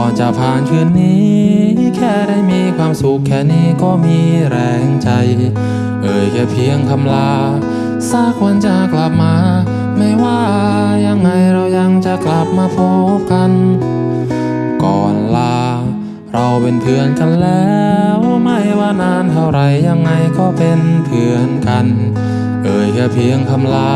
ก่อนจะผ่านคืนนี้ แค่ได้มีความสุขแค่นี้ก็มีแรงใจ เอ่ยแค่เพียงคำลาสักวันจะกลับมา ไม่ว่ายังไงเรายังจะกลับมาพบกัน ก่อนลา เราเป็นเพื่อนกันแล้ว ไม่ว่านานเท่าไรยังไงก็เป็นเพื่อนกัน เอ่ยแค่เพียงคำลา